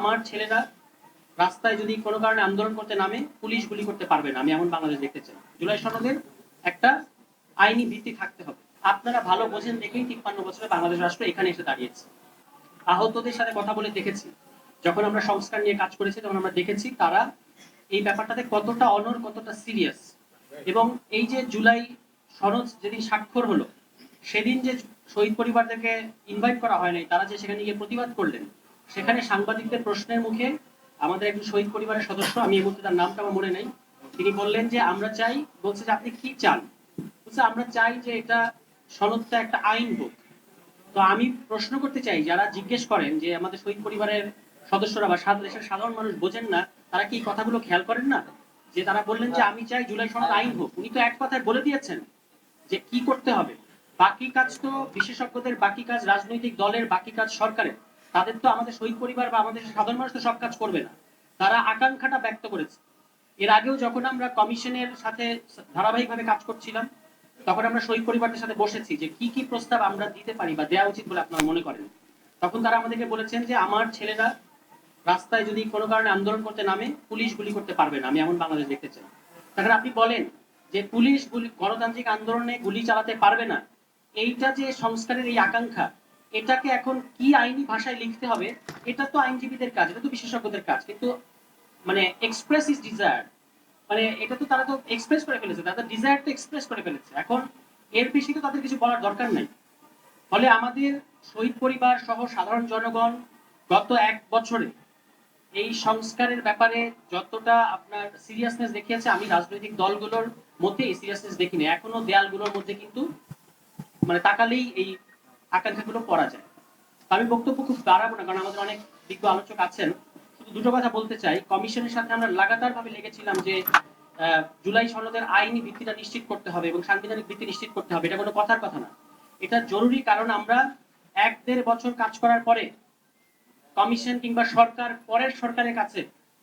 আমার ছেলেরা রাস্তায় যদি কোনো কারণে আন্দোলন করতে নামে, পুলিশ গুলি করতে পারবে না, আমি এমন বাংলাদেশ দেখতে চাই। জুলাই সনদের একটা আইনি ভিত্তি থাকতে হবে। আপনারা ভালো বোঝেন দেখেই তিপ্পান্ন বছরে বাংলাদেশ রাষ্ট্র এখানে এসে দাঁড়িয়েছে। আহতদের সাথে কথা বলে দেখেছি। যখন আমরা সংস্কার নিয়ে কাজ করেছি, তখন আমরা দেখেছি তারা এই ব্যাপারটাতে কতটা অনর কতটা সিরিয়াস এবং এই যে জুলাই সনদ যেদিন স্বাক্ষর হলো, সেদিন যে শহীদ পরিবারদেরকে ইনভাইট করা হয় নাই, তারা যে সেখানে গিয়ে প্রতিবাদ করলেন সেখানে সাংবাদিকদের প্রশ্নের মুখে আমাদের একজন শহীদ পরিবারের সদস্য, আমি এই মুহূর্তে তার নামটা আমার মনে নেই, তিনি বললেন যে আমরা চাই, বলছে যে আপনি কি চান? বলছে, আমরা চাই যে এটা সনদটা একটা আইন হোক। তো আমি প্রশ্ন করতে চাই, যারা জিজ্ঞেস করেন যে আমাদের শহীদ পরিবারের সদস্যরা বা দেশের সাধারণ মানুষ বোঝেন না, তারা কি কথাগুলো খেয়াল করেন না? যে তারা বললেন যে আমি চাই জুলাই সনদ আইন হোক। উনি তো এক কথায় বলে দিয়েছেন যে কি করতে হবে। বাকি কাজ তো বিশেষজ্ঞদের, বাকি কাজ রাজনৈতিক দলের, বাকি কাজ সরকারের। তাদের তো আমাদের শহীদ পরিবার বা আমাদের সাধারণ মানুষ তো সব কাজ করবে না। তারা আকাঙ্ক্ষাটা ব্যক্ত করেছে। এর আগেও যখন আমরা কমিশনের সাথে ধারাবাহিকভাবে কাজ করছিলাম, তখন আমরা শহীদ পরিবারদের সাথে বসেছি যে কি কি প্রস্তাব আমরা দিতে পারি বা দেওয়া উচিত বলে আপনারা মনে করেন? তখন তারা আমাদেরকে বলেছেন যে আমার ছেলেরা রাস্তায় যদি কোনো কারণে আন্দোলন করতে নামে, পুলিশ গুলি করতে পারবে না। আমি এমন বাংলাদেশ দেখতে চাই। তখন আপনি বলেন যে পুলিশ গণতান্ত্রিক আন্দোলনে গুলি চালাতে পারবে না। এইটা যে সংস্কারের এই আকাঙ্ক্ষা এটাকে এখন কি আইনি ভাষায় লিখতে হবে, এটা তো আইনজীবীদের কাজ, এটা তো বিশেষজ্ঞদের কাজ, কিন্তু মানে এক্সপ্রেস ইজ ডিজায়ার মানে এটা তো তারা তো এক্সপ্রেস করে ফেলেছে, তাদের ডিজায়ার তো এক্সপ্রেস করে ফেলেছে, এখন এর বেশি তো তাদের কিছু বলার দরকার নাই। ফলে আমাদের শহীদ পরিবার সহ সাধারণ জনগণ গত এক বছরে এই সংস্কারের ব্যাপারে যতটা আপনার সিরিয়াসনেস দেখিয়েছে, আমি রাজনৈতিক দলগুলোর মধ্যে এই সিরিয়াসনেস দেখিনি, এখনও দেয়ালগুলোর মধ্যে কিন্তু মানে তাকালেই এই আকাঙ্ক্ষাগুলো পড়া যায়। আমি বক্তব্য খুব বাড়াবো না, কারণ আমাদের অনেক বিজ্ঞ আলোচক আছেন। শুধু দুটো কথা বলতে চাই। কমিশনের সাথে আমরা লাগাতার ভাবে লেগেছিলাম যে জুলাই সনদের আইনি ভিত্তিটা নিশ্চিত করতে হবে এবং সাংবিধানিক ভিত্তি নিশ্চিত করতে হবে। এটা কোনো কথার কথা না। এটা জরুরি কারণ আমরা এক দেড় বছর কাজ করার পরে কমিশন কিংবা সরকার পরের সরকারের কাছে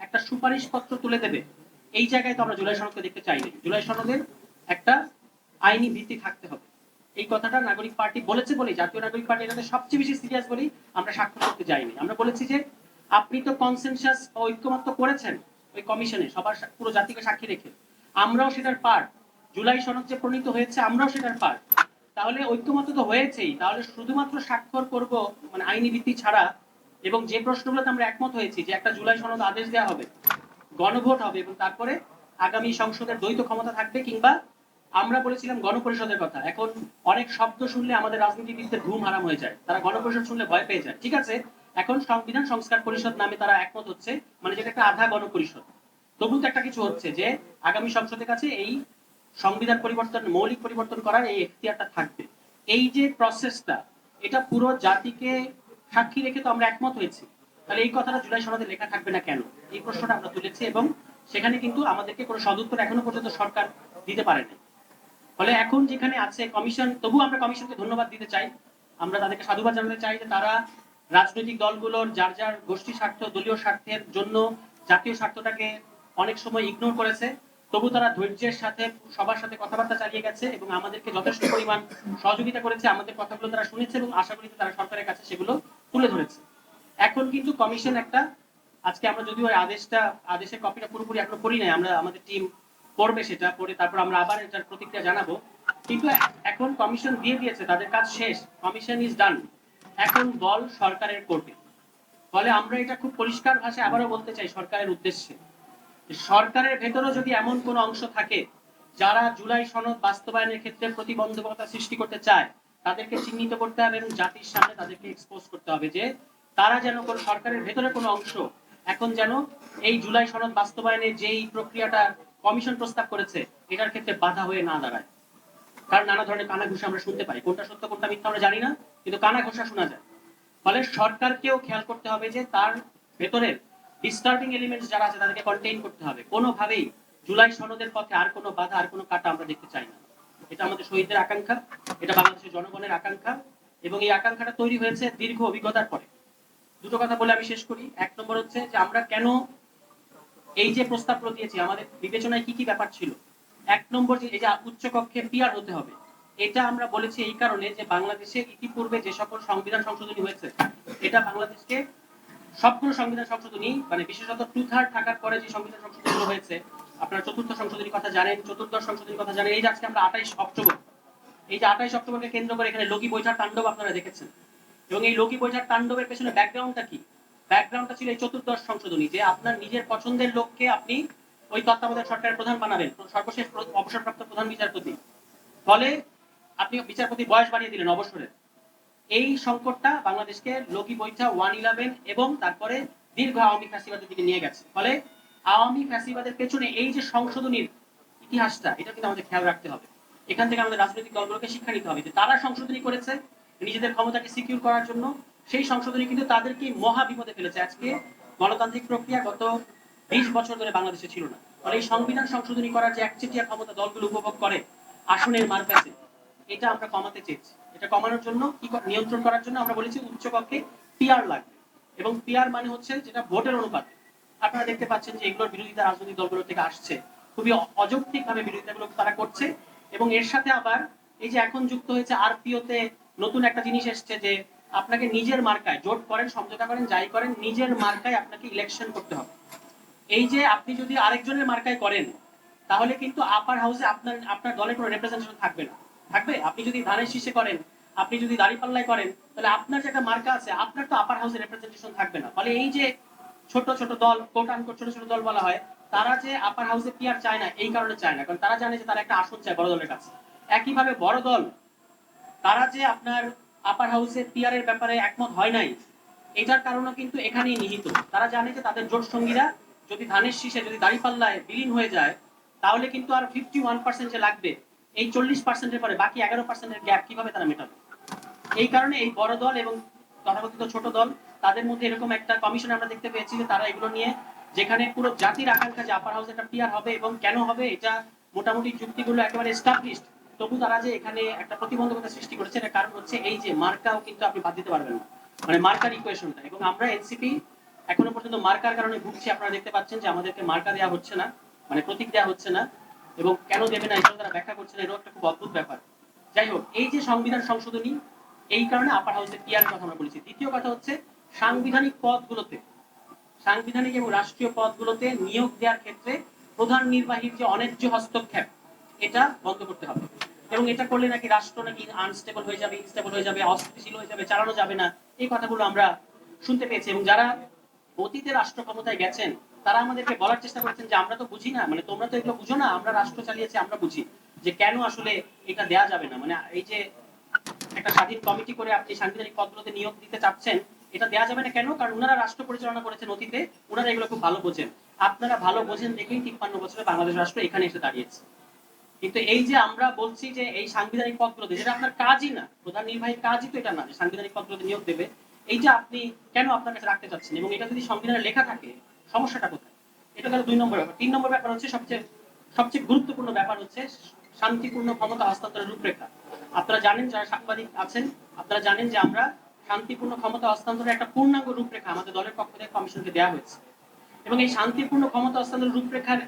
একটা সুপারিশ পত্র তুলে দেবে। এই জায়গায় তো আমরা জুলাই সনদকে দেখতে চাইনি। জুলাই সনদের একটা আইনি ভিত্তি থাকতে হবে। এই কথাটা নাগরিক পার্টি বলেছে বলেই, জাতীয় নাগরিক পার্টি এটাতে সবচেয়ে বেশি সিরিয়াস বলেই আমরা স্বাক্ষর করতে যাইনি। আমরা বলেছি যে, আপনি তো কনসেনসাস ঐক্যমত্য করেছেন ওই কমিশনে সবার পুরো জাতিকে সাক্ষী রেখে। আমরাও সেটার পার্ট জুলাই সনদ যে প্রণীত হয়েছে, আমরাও সেটার পার্ট তাহলে ঐক্যমত্য তো হয়েছেই। তাহলে শুধুমাত্র স্বাক্ষর করব মানে আইনি ভিত্তি ছাড়া, এবং যে প্রশ্নগুলোতে আমরা একমত হয়েছি যে একটা জুলাই সনদ আদেশ দেওয়া হবে, গণভোট হবে এবং তারপরে আগামী সংসদের দ্বৈত ক্ষমতা থাকবে কিংবা আমরা বলেছিলাম গণপরিষদের কথা। এখন অনেক শব্দ শুনলে আমাদের রাজনীতিবিদদের ঘুম হারাম হয়ে যায়। তারা গণপরিষদ শুনলে ভয় পেয়ে যায়। ঠিক আছে, এখন সংবিধান সংস্কার পরিষদ নামে তারা একমত হচ্ছে মানে যেটা একটা আধা গণপরিষদ। তবু তো একটা কিছু হচ্ছে যে, আগামী সংসদের কাছে এই সংবিধান পরিবর্তন, মৌলিক পরিবর্তন করার এই এখতিয়ারটা থাকবে। এই যে প্রসেসটা এটা পুরো জাতিকে সাক্ষী রেখে তো আমরা একমত হয়েছি। তাহলে এই কথাটা জুলাই সনদে লেখা থাকবে না কেন? এই প্রশ্নটা আমরা তুলেছি এবং সেখানে কিন্তু আমাদেরকে কোনো সদুত্তর এখনও পর্যন্ত সরকার দিতে পারেনি। ফলে এখন যেখানে আছে কমিশন তবু আমরা কমিশনকে ধন্যবাদ দিতে চাই। আমরা তাদেরকে সাধুবাদ জানাতে চাই যে তারা রাজনৈতিক দলগুলোর যার যার গোষ্ঠী স্বার্থ, দলীয় স্বার্থের জন্য জাতীয় স্বার্থটাকে অনেক সময় ইগনোর করেছে। তবু তারা ধৈর্যের সাথে সবার সাথে কথাবার্তা চালিয়ে গেছে এবং আমাদেরকে যথেষ্ট পরিমাণ সহযোগিতা করেছে। আমাদের কথাগুলো তারা শুনেছে এবং আশা করি তারা সরকারের কাছে সেগুলো তুলে ধরেছে। এখন কিন্তু কমিশন একটা, আজকে আমরা যদিও ওই আদেশটা, আদেশের কপিটা পুরোপুরি এখনও করি নাই, আমরা আমাদের টিম পড়বে সেটা পড়ে তারপর আমরা আবার এটার প্রতিক্রিয়া জানাব। কিন্তু এখন কমিশন দিয়ে দিয়েছে, তাদের কাজ শেষ, কমিশন ইজ ডান এখন বল সরকারের কোর্টে। ফলে আমরা এটা খুব পরিষ্কার ভাষায় আবারও বলতে চাই সরকারের উদ্দেশ্যে। সরকারের ভেতরেও যদি এমন কোনো অংশ থাকে, যারা জুলাই সনদ বাস্তবায়নের ক্ষেত্রে প্রতিবন্ধকতা সৃষ্টি করতে চায়, তাদেরকে চিহ্নিত করতে হবে এবং জাতির সামনে তাদেরকে এক্সপোজ করতে হবে যে তারা যেন কোনো সরকারের ভেতরে কোনো অংশ এখন যেন এই জুলাই সনদ বাস্তবায়নের যেই প্রক্রিয়াটা কমিশন প্রস্তাব করেছে, এটার ক্ষেত্রে বাধা হয়ে না দাঁড়ায়। কারণ নানা ধরনের কানা ঘুষা আমরা শুনতে পাই। কোনটা সত্য, কোনটা মিথ্যা আমরা জানি না, কিন্তু কানা ঘোষা শোনা যায়। ফলে সরকারকেও খেয়াল করতে হবে যে তার ভেতরের ডিস্টার্বিং এলিমেন্টস যারা আছে, তাদেরকে কন্টেইন করতে হবে। কোনোভাবেই জুলাই সনদের পথে আর কোনো বাধা, আর কোনো কাটা আমরা দেখতে চাই না। এটা আমাদের শহীদদের আকাঙ্ক্ষা, এটা বাংলাদেশের জনগণের আকাঙ্ক্ষা, এবং এই আকাঙ্ক্ষাটা তৈরি হয়েছে দীর্ঘ অভিজ্ঞতার পরে। দুটো কথা বলে আমি শেষ করি। এক নম্বর হচ্ছে যে আমরা কেন এই যে প্রস্তাবগুলো দিয়েছি, আমাদের বিবেচনায় কি কি ব্যাপার ছিল? এক নম্বর যে, এই যে উচ্চ কক্ষে পিয়ার হতে হবে, এটা আমরা বলেছি এই কারণে যে বাংলাদেশে ইতিপূর্বে যে সকল সংবিধান সংশোধনী হয়েছে, এটা বাংলাদেশকে সবগুলো সংবিধান সংশোধনী মানে বিশেষত টু থার্ড থাকার পরে যে সংবিধান সংশোধনী হয়েছে, আপনারা চতুর্থ সংশোধনীর কথা জানেন, চতুর্দশ সংশোধনীর কথা জানেন, এই যে আজকে আমরা আঠাইশ অক্টোবর, এই যে আঠাইশ অক্টোবরকে কেন্দ্র করে এখানে লগি বৈঠার তাণ্ডব আপনারা দেখেছেন, এবং এই লগি বৈঠার তাণ্ডবের পেছনে ব্যাকগ্রাউন্ডটা কি? ব্যাকগ্রাউন্ডটা ছিল এই চতুর্দশ সংশোধনী, যে আপনার নিজের পছন্দের লোককে আপনি ওই তত্ত্বাবধায়ক সরকারের প্রধান বানাবেন, সর্বশেষ অবসরপ্রাপ্ত প্রধান বিচারপতি। ফলে আপনি বিচারপতি বয়স বাড়িয়ে দিলেন অবসরের এই সংকটটা বাংলাদেশকে লগি বৈঠা ওয়ান ইলেভেন এবং তারপরে দীর্ঘ আওয়ামী ফ্যাসিবাদের দিকে নিয়ে গেছে। ফলে আওয়ামী ফ্যাসিবাদের পেছনে এই যে সংশোধনীর ইতিহাসটা, এটা কিন্তু আমাদের খেয়াল রাখতে হবে। এখান থেকে আমাদের রাজনৈতিক দলগুলোকে শিক্ষা নিতে হবে যে তারা সংশোধনী করেছে নিজেদের ক্ষমতাকে সিকিউর করার জন্য। সেই সংশোধনী কিন্তু তাদেরকে মহা বিপদে ফেলেছে। আজকে গণতান্ত্রিক প্রক্রিয়া গত বিশ বছর ধরে বাংলাদেশে ছিল না। ফলে এই সংবিধান সংশোধনী করার যে একচেটিয়া ক্ষমতা দলগুলো উপভোগ করে, আসনের মারপ্যাচে এটা আমরা কমাতে চেয়েছি। এটা কমানোর জন্য, কি নিয়ন্ত্রণ করার জন্য আমরা বলেছি উচ্চকক্ষে পিআর লাগবে। এবং পিয়ার মানে হচ্ছে যেটা ভোটের অনুপাতে। আপনারা দেখতে পাচ্ছেন যে এগুলোর বিরোধিতা রাজনৈতিক দলগুলো থেকে আসছে। খুবই অযৌক্তিক ভাবে বিরোধিতাগুলো তারা করছে। এবং এর সাথে আবার এই যে এখন যুক্ত হয়েছে আরপিওতে নতুন একটা জিনিস এসছে যে আপনাকে নিজের মার্কায়, জোট করেন, সমঝোতা করেন, যাই করেন, নিজের মার্কায় আপনাকে ইলেকশন করতে হবে। এই যে আপনি যদি আরেকজনের মার্কায় করেন, তাহলে কিন্তু আপার হাউসে আপনার আপনার দলের কোনো রিপ্রেজেন্টেশন থাকবে না। থাকবে? আপনি যদি ধানের শীষে করেন, আপনি যদি দাঁড়িপাল্লায় করেন, তাহলে আপনার যে একটা মার্কা আছে, আপনার তো আপার হাউসে রিপ্রেজেন্টেশন থাকবে না। ফলে এই যে ছোট ছোট দল কোট আনকোট ছোট ছোট দল বলা হয়, তারা যে আপার হাউসে পিয়ার চায় না, এই কারণে চায় না। কারণ তারা জানে যে তারা একটা আসন চায় বড় দলের কাছে। একইভাবে বড় দল, তারা যে আপনার আপার হাউসে পিয়ার এর ব্যাপারে একমত হয় নাই। এটার কারণে কিন্তু এখানেই নিহিত। তারা জানে যে তাদের জোট সঙ্গীরা যদি ধানের শীষে যদি দাঁড়িপাল্লায় বিলীন হয়ে যায়, তাহলে কিন্তু আর ফিফটি ওয়ান পার্সেন্ট যে লাগবে, এই চল্লিশ পার্সেন্টের পরে বাকি এগারো পার্সেন্টের গ্যাপ কীভাবে তারা মেটাবে? এই কারণে এই বড় দল এবং তথাকথিত ছোট দল, তাদের মধ্যে এরকম একটা কমিশন আমরা দেখতে পেয়েছি যে তারা এগুলো নিয়ে যেখানে পুরো জাতির আকাঙ্ক্ষা যে আপার হাউস একটা পিয়ার হবে এবং কেন হবে, এটা মোটামুটি যুক্তিগুলো একেবারে এস্টাবলিশড তবু তারা যে এখানে একটা প্রতিবন্ধকতা সৃষ্টি করেছে, এটার কারণ হচ্ছে এই যে মার্কাও কিন্তু আপনি বাদ দিতে পারবেন না। মানে মার্কার ইকুয়েশনটা এবং আমরা এনসিপি এখনও পর্যন্ত মার্কার কারণে ভুগছি। আপনারা দেখতে পাচ্ছেন যে আমাদেরকে মার্কা দেওয়া হচ্ছে না মানে প্রতীক দেওয়া হচ্ছে না, এবং কেন দেবে না, এটাও তারা ব্যাখ্যা করছে না। এটাও একটা খুব অদ্ভুত ব্যাপার। যাই হোক, এই যে সংবিধান সংশোধনী, এই কারণে আপার হাউসের পিয়ার কথা আমরা বলেছি। দ্বিতীয় কথা হচ্ছে, সাংবিধানিক পদগুলোতে, সাংবিধানিক এবং রাষ্ট্রীয় পদগুলোতে নিয়োগ দেওয়ার ক্ষেত্রে প্রধান নির্বাহীর যে অন্যায্য হস্তক্ষেপ এটা বন্ধ করতে হবে। এবং এটা করলে নাকি রাষ্ট্র নাকি আনস্টেবল হয়ে যাবে ইনস্টেবল হয়ে যাবে, অস্থিতিশীল হয়ে যাবে, চালানো যাবে না। এই কথাগুলো আমরা শুনতে পেয়েছি এবং যারা অতীতে রাষ্ট্র ক্ষমতায় গেছেন, তারা আমাদেরকে বলার চেষ্টা করেছেন যে আমরা তো বুঝি না মানে তোমরা তো এগুলো বুঝো না, আমরা রাষ্ট্র চালিয়েছি, আমরা বুঝি। যে কেন আসলে এটা দেয়া যাবে না? মানে এই যে একটা স্বাধীন কমিটি করে আপনি সাংবিধানিক পদগুলোতে নিয়োগ দিতে চাচ্ছেন, এটা দেওয়া যাবে না কেন? কারণ ওনারা রাষ্ট্র পরিচালনা করেছেন অতীতে ওনারা এগুলো খুব ভালো বোঝেন। আপনারা ভালো বোঝেন দেখেই তিপ্পান্ন বছরে বাংলাদেশ রাষ্ট্র এখানে এসে দাঁড়িয়েছে। কিন্তু এই যে আমরা বলছি যে এই সাংবিধানিক পদগুলোতে যেটা আপনার কাজই না, প্রধান নির্বাহীর কাজই তো এটা না যে সাংবিধানিক পদগুলোতে নিয়োগ দেবে। এইটা আপনি কেন আপনার কাছে রাখতে চাচ্ছেন এবং এটা যদি সংবিধানে লেখা থাকে, সমস্যাটা কোথায়? এটা গেল দুই নম্বর ব্যাপার। তিন নম্বর ব্যাপার হচ্ছে সবচেয়ে সবচেয়ে গুরুত্বপূর্ণ ব্যাপার হচ্ছে শান্তিপূর্ণ ক্ষমতা হস্তান্তরের রূপরেখা। আপনারা জানেন যারা সাংবাদিক আছেন, আপনারা জানেন যে আমরা শান্তিপূর্ণ ক্ষমতা হস্তান্তরের একটা পূর্ণাঙ্গ রূপরেখা আমাদের দলের পক্ষ থেকে কমিশনকে দেওয়া হয়েছে। এবং এই শান্তিপূর্ণ ক্ষমতা হস্তান্তরের রূপরেখার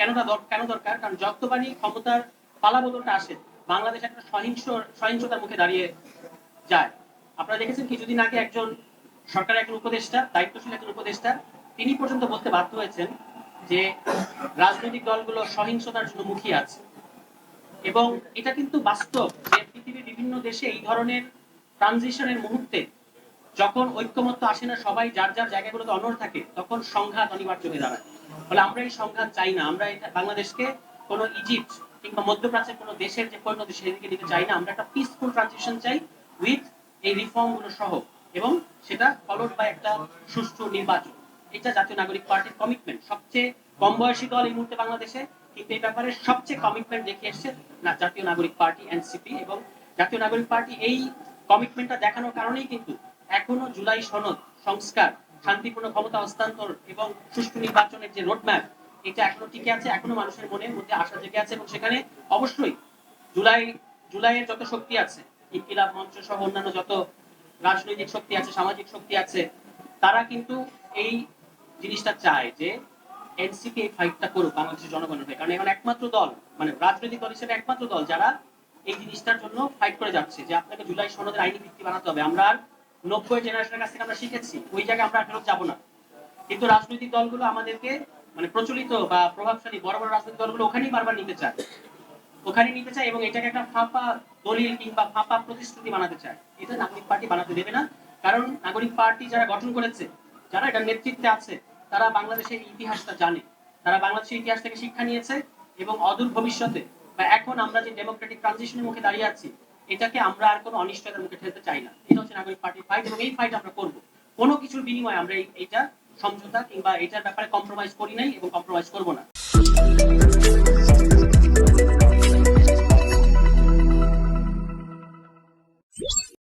কেনটা কেন দরকার? কারণ যতবারই ক্ষমতার পালাবদলটা আসে, বাংলাদেশ একটা সহিংস, সহিংসতার মুখে দাঁড়িয়ে যায়। আপনারা দেখেছেন কিছুদিন আগে একজন সরকারের একজন উপদেষ্টা, দায়িত্বশীল একজন উপদেষ্টা, তিনি পর্যন্ত বলতে বাধ্য হয়েছেন যে রাজনৈতিক দলগুলো সহিংসতার জন্য মুখিয়ে আছে। এবং এটা কিন্তু বাস্তব যে পৃথিবীর বিভিন্ন দেশে এই ধরনের ট্রানজিশনের মুহূর্তে যখন ঐক্যমত্য আসে না, সবাই যার যার জায়গাগুলোতে অনড় থাকে, তখন সংঘাত অনিবার্য হয়ে দাঁড়ায়। ফলে আমরা এই সংঘাত চাই না। আমরা এটা বাংলাদেশকে কোনো ইজিপ্ট কিংবা মধ্যপ্রাচ্যের কোনো দেশের যে পরিণতি সেদিকে নিতে চাই না। আমরা একটা পিসফুল ট্রানজিশন চাই উইথ এই রিফর্মগুলো সহ এবং সেটা ফলোড বাই একটা সুষ্ঠু নির্বাচন। এটা জাতীয় নাগরিক পার্টির কমিটমেন্ট সবচেয়ে কম বয়সী দল এই মুহূর্তে বাংলাদেশে, কিন্তু এই ব্যাপারে সবচেয়ে কমিটমেন্ট দেখে এসছে না, জাতীয় নাগরিক পার্টি এনসিপি এবং জাতীয় নাগরিক পার্টি এই কমিটমেন্টটা দেখানোর কারণেই কিন্তু এখনও জুলাই সনদ, সংস্কার, শান্তিপূর্ণ ক্ষমতা হস্তান্তর এবং সুষ্ঠু নির্বাচনের যে রোডম্যাপ এটা এখনও টিকে আছে, এখনও মানুষের মনের মধ্যে আশা জেগে আছে এবং সেখানে অবশ্যই জুলাই, জুলাইয়ের যত শক্তি আছে, ইনকিলাব মঞ্চ সহ অন্যান্য যত রাজনৈতিক শক্তি আছে, সামাজিক শক্তি আছে, তারা কিন্তু এই জিনিসটা চায় যে এনসিপি এই ফাইটটা করুক বাংলাদেশের জনগণের হয়ে। কারণ এখন একমাত্র দল মানে রাজনৈতিক দল হিসেবে একমাত্র দল যারা এই জিনিসটার জন্য ফাইট করে যাচ্ছে, যে আপনাকে জুলাই সনদের আইনি ভিত্তি বানাতে হবে। আমরা আর নব্বই জেনারেশনের কাছ থেকে আমরা শিখেছি, ওই জায়গায় আমরা ফেরত যাব না। কিন্তু রাজনৈতিক দলগুলো আমাদেরকে মানে প্রচলিত বা প্রভাবশালী বড় বড় রাজনৈতিক দলগুলো ওখানেই বারবার নিতে চায়। ওখানে নিতে চায় এবং এটাকে একটা ফাঁপা দলিল কিংবা ফাঁপা প্রতিশ্রুতি বানাতে চায়। এটা নাগরিক পার্টি বানাতে দেবে না। কারণ নাগরিক পার্টি যারা গঠন করেছে, যারা এটা নেতৃত্বে আছে, তারা বাংলাদেশের ইতিহাসটা জানে। তারা বাংলাদেশের ইতিহাস থেকে শিক্ষা নিয়েছে এবং অদূর ভবিষ্যতে বা এখন আমরা যে ডেমোক্রেটিক ট্রানজিশনের মুখে দাঁড়িয়ে আছি এটাকে আমরা আর কোনো অনিশ্চয়তার মুখে ঠেলতে চাই না। এটা হচ্ছে নাগরিক পার্টির ফাইট এবং এই ফাইট আমরা করব। কোনো কিছুর বিনিময়ে আমরা এইটা সমঝোতা কিংবা এটার ব্যাপারে কম্প্রোমাইজ করি নাই এবং কম্প্রোমাইজ করব না।